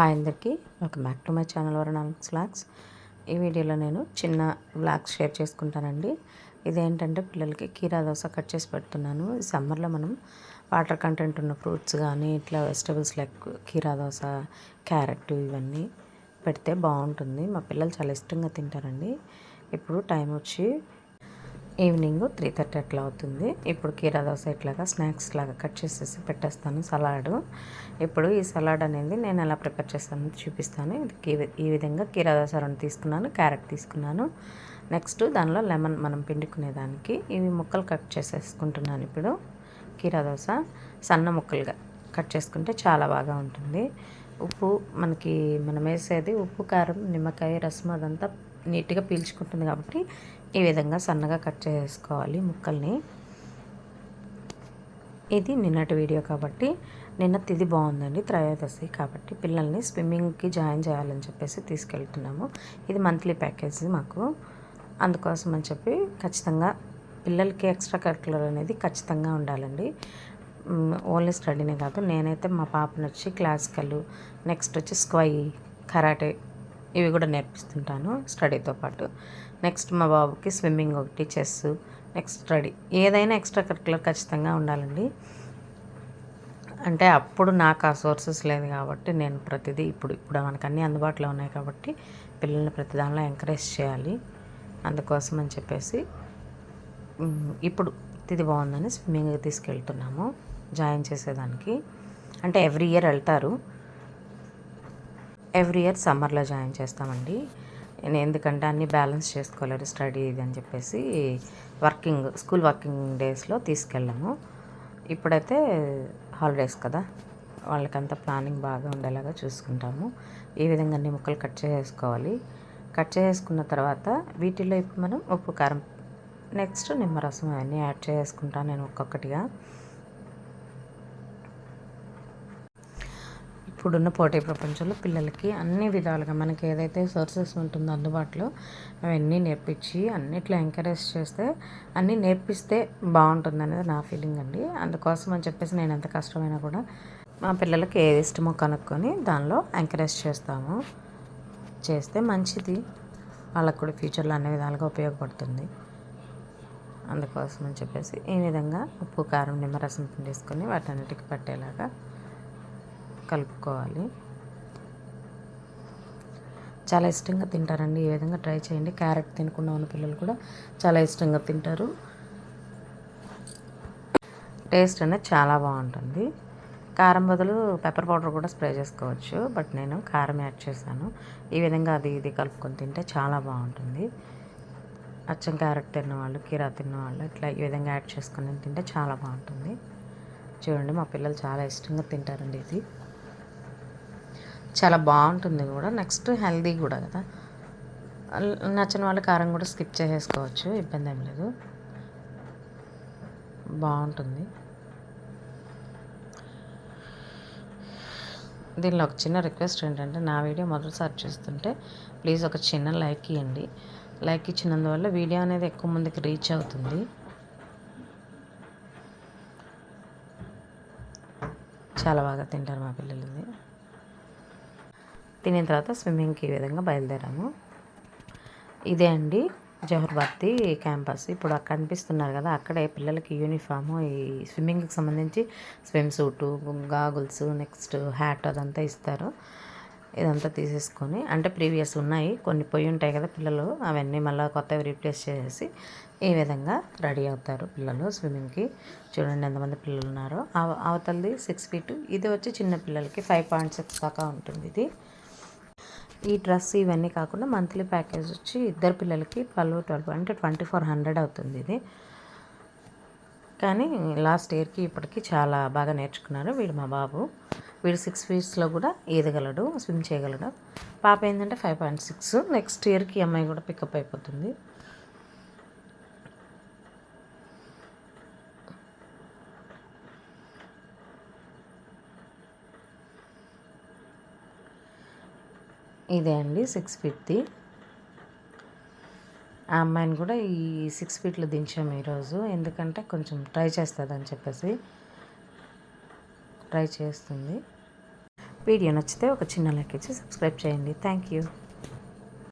Hi అందరికీ. Welcome back to my channel వరణాలిక్స్ vlogs ఈ వీడియోలో నేను చిన్న వ్లాగ్స్ షేర్ చేసుకుంటానండి. ఇదేంటంటే పిల్లలకి కీరా దోశ కట్ చేసి పెడుతున్నాను. ఈ సమ్మర్లో మనం వాటర్ కంటెంట్ ఉన్న ఫ్రూట్స్ కానీ ఇట్లా వెజిటబుల్స్ లైక్ కీరా దోశ క్యారెట్ ఇవన్నీ పెడితే బాగుంటుంది. మా పిల్లలు చాలా ఇష్టంగా తింటారండి. ఇప్పుడు టైం వచ్చి ఈవినింగ్ త్రీ థర్టీ అట్లా అవుతుంది. ఇప్పుడు కీరా దోశ ఇట్లాగా స్నాక్స్ లాగా కట్ చేసేసి పెట్టేస్తాను సలాడ్. ఇప్పుడు ఈ సలాడ్ అనేది నేను ఎలా ప్రిపేర్ చేస్తాను చూపిస్తాను. ఇది ఈ విధంగా కీరా దోశ రెండు తీసుకున్నాను క్యారెట్ తీసుకున్నాను. నెక్స్ట్ దానిలో లెమన్ మనం పిండుకునేదానికి ఇవి ముక్కలు కట్ చేసేసుకుంటున్నాను ఇప్పుడు. కీరా దోశ సన్న ముక్కలుగా కట్ చేసుకుంటే చాలా బాగా ఉంటుంది. ఉప్పు మనకి మనం వేసేది ఉప్పు కారం నిమ్మకాయ రసం అదంతా నీట్గా పీల్చుకుంటుంది కాబట్టి ఈ విధంగా సన్నగా కట్ చేసుకోవాలి ముక్కల్ని. ఇది నిన్నటి వీడియో కాబట్టి నిన్న తిది బాగుందండి త్రయోదశి కాబట్టి పిల్లల్ని స్విమ్మింగ్కి జాయిన్ చేయాలని చెప్పేసి తీసుకెళ్తున్నాము. ఇది మంత్లీ ప్యాకేజ్ మాకు. అందుకోసం అని చెప్పి ఖచ్చితంగా పిల్లలకి ఎక్స్ట్రా కరికులర్ అనేది ఖచ్చితంగా ఉండాలండి. ఓన్లీ స్టడీనే కాదు నేనైతే మా పాపను వచ్చి క్లాసికల్ నెక్స్ట్ వచ్చి స్క్వై కరాటే ఇవి కూడా నేర్పిస్తుంటాను స్టడీతో పాటు. నెక్స్ట్ మా బాబుకి స్విమ్మింగ్ ఒకటి చెస్. Next study. ఏదైనా ఎక్స్ట్రా కరికులర్ ఖచ్చితంగా ఉండాలండి. అంటే అప్పుడు నాకు ఆ సోర్సెస్ లేదు కాబట్టి నేను ప్రతిదీ ఇప్పుడు ఇప్పుడు మనకు అన్నీ అందుబాటులో ఉన్నాయి కాబట్టి పిల్లల్ని ప్రతి దానిలో ఎంకరేజ్ చేయాలి. అందుకోసం అని చెప్పేసి ఇప్పుడు ఇది బాగుందని స్విమ్మింగ్ తీసుకెళ్తున్నాము జాయిన్ చేసేదానికి. అంటే ఎవ్రీ ఇయర్ వెళ్తారు. ఎవ్రీ ఇయర్ సమ్మర్లో జాయిన్ చేస్తామండి. నేను ఎందుకంటే అన్నీ బ్యాలెన్స్ చేసుకోలేరు స్టడీ ఇది అని చెప్పేసి వర్కింగ్ స్కూల్ వర్కింగ్ డేస్లో తీసుకెళ్ళాము. ఇప్పుడైతే హాలిడేస్ కదా. వాళ్ళకంతా ప్లానింగ్ బాగా ఉండేలాగా చూసుకుంటాము. ఈ విధంగా అన్ని ముక్కలు కట్ చేసుకోవాలి. కట్ చేసుకున్న తర్వాత వీటిలో ఇప్పుడు మనం ఉప్పు కారం నెక్స్ట్ నిమ్మరసం అవన్నీ యాడ్ చేసుకుంటాను నేను ఒక్కొక్కటిగా. ఇప్పుడున్న పోటీ ప్రపంచంలో పిల్లలకి అన్ని విధాలుగా మనకి ఏదైతే సోర్సెస్ ఉంటుందో అందుబాటులో అవన్నీ నేర్పించి అన్నిట్లో ఎంకరేజ్ చేస్తే అన్నీ నేర్పిస్తే బాగుంటుంది అనేది నా ఫీలింగ్ అండి. అందుకోసం అని చెప్పేసి నేను ఎంత కష్టమైనా కూడా మా పిల్లలకి ఏది ఇష్టమో కనుక్కొని దానిలో ఎంకరేజ్ చేస్తాము. చేస్తే మంచిది. వాళ్ళకు కూడా ఫ్యూచర్లో అన్ని విధాలుగా ఉపయోగపడుతుంది. అందుకోసం అని చెప్పేసి ఈ విధంగా ఉప్పు కారం నిమ్మరసం పిండేసుకొని వాటన్నిటికి పట్టేలాగా కలుపుకోవాలి. చాలా ఇష్టంగా తింటారండి. ఈ విధంగా ట్రై చేయండి. క్యారెట్ తినకుండా ఉన్న పిల్లలు కూడా చాలా ఇష్టంగా తింటారు. టేస్ట్ అనేది చాలా బాగుంటుంది. కారం బదులు పెప్పర్ పౌడర్ కూడా స్ప్రే చేసుకోవచ్చు. బట్ నేను కారం యాడ్ చేశాను. ఈ విధంగా అది ఇది కలుపుకొని తింటే చాలా బాగుంటుంది. అచ్చం క్యారెట్ తిన్నవాళ్ళు కీరా తిన్నవాళ్ళు ఇట్లా ఈ విధంగా యాడ్ చేసుకొని తింటే చాలా బాగుంటుంది. చూడండి మా పిల్లలు చాలా ఇష్టంగా తింటారండి ఇది. చాలా బాగుంటుంది కూడా. నెక్స్ట్ హెల్దీ కూడా కదా. నచ్చిన వాళ్ళు కారం కూడా స్కిప్ చేసేసుకోవచ్చు ఇబ్బంది ఏం లేదు. బాగుంటుంది. దీనిలో ఒక చిన్న రిక్వెస్ట్ ఏంటంటే నా వీడియో మొదటిసారి చూస్తుంటే ప్లీజ్ ఒక చిన్న లైక్ ఇవ్వండి లైక్ ఇచ్చినందువల్ల వీడియో అనేది ఎక్కువ మందికి రీచ్ అవుతుంది. చాలా బాగా తింటారు మా పిల్లలు తినిన తర్వాత స్విమ్మింగ్కి ఈ విధంగా బయలుదేరాము. ఇదే అండి జవహర్ భారతి క్యాంపస్. ఇప్పుడు అక్కడ కనిపిస్తున్నారు కదా అక్కడే పిల్లలకి యూనిఫాము ఈ స్విమ్మింగ్కి సంబంధించి swim suit goggles next hat అదంతా ఇస్తారు. ఇదంతా తీసేసుకొని అంటే ప్రీవియస్ ఉన్నాయి కొన్ని పొయ్యి ఉంటాయి కదా పిల్లలు అవన్నీ మళ్ళీ కొత్తవి రీప్లేస్ చేసేసి ఈ విధంగా రెడీ అవుతారు పిల్లలు స్విమ్మింగ్కి. చూడండి ఎంతమంది పిల్లలు ఉన్నారో. అవతలది సిక్స్ ఫీట్ ఇది వచ్చి చిన్న పిల్లలకి ఫైవ్ పాయింట్ సిక్స్ దాకా ఉంటుంది ఇది. ఈ డ్రెస్ ఇవన్నీ కాకుండా మంత్లీ ప్యాకేజ్ వచ్చి ఇద్దరు పిల్లలకి ట్వెల్వ్ ట్వెల్వ్ అంటే ట్వంటీ ఫోర్ హండ్రెడ్ అవుతుంది ఇది. కానీ లాస్ట్ ఇయర్కి ఇప్పటికి చాలా బాగా నేర్చుకున్నారు వీడు మా బాబు. వీడు సిక్స్ ఫీట్స్లో కూడా ఈదగలడు స్విమ్ చేయగలడు. పాప ఏంటంటే ఫైవ్ పాయింట్ సిక్స్. నెక్స్ట్ ఇయర్కి అమ్మాయి కూడా పికప్ అయిపోతుంది. ఇదే అండి సిక్స్ ఫీట్ది ఆ అమ్మాయిని కూడా ఈ సిక్స్ ఫీట్లో దించాము ఈరోజు. ఎందుకంటే కొంచెం ట్రై చేస్తుందని చెప్పేసి ట్రై చేస్తుంది. వీడియో నచ్చితే ఒక చిన్న లైక్ ఇచ్చి సబ్స్క్రైబ్ చేయండి. Thank you.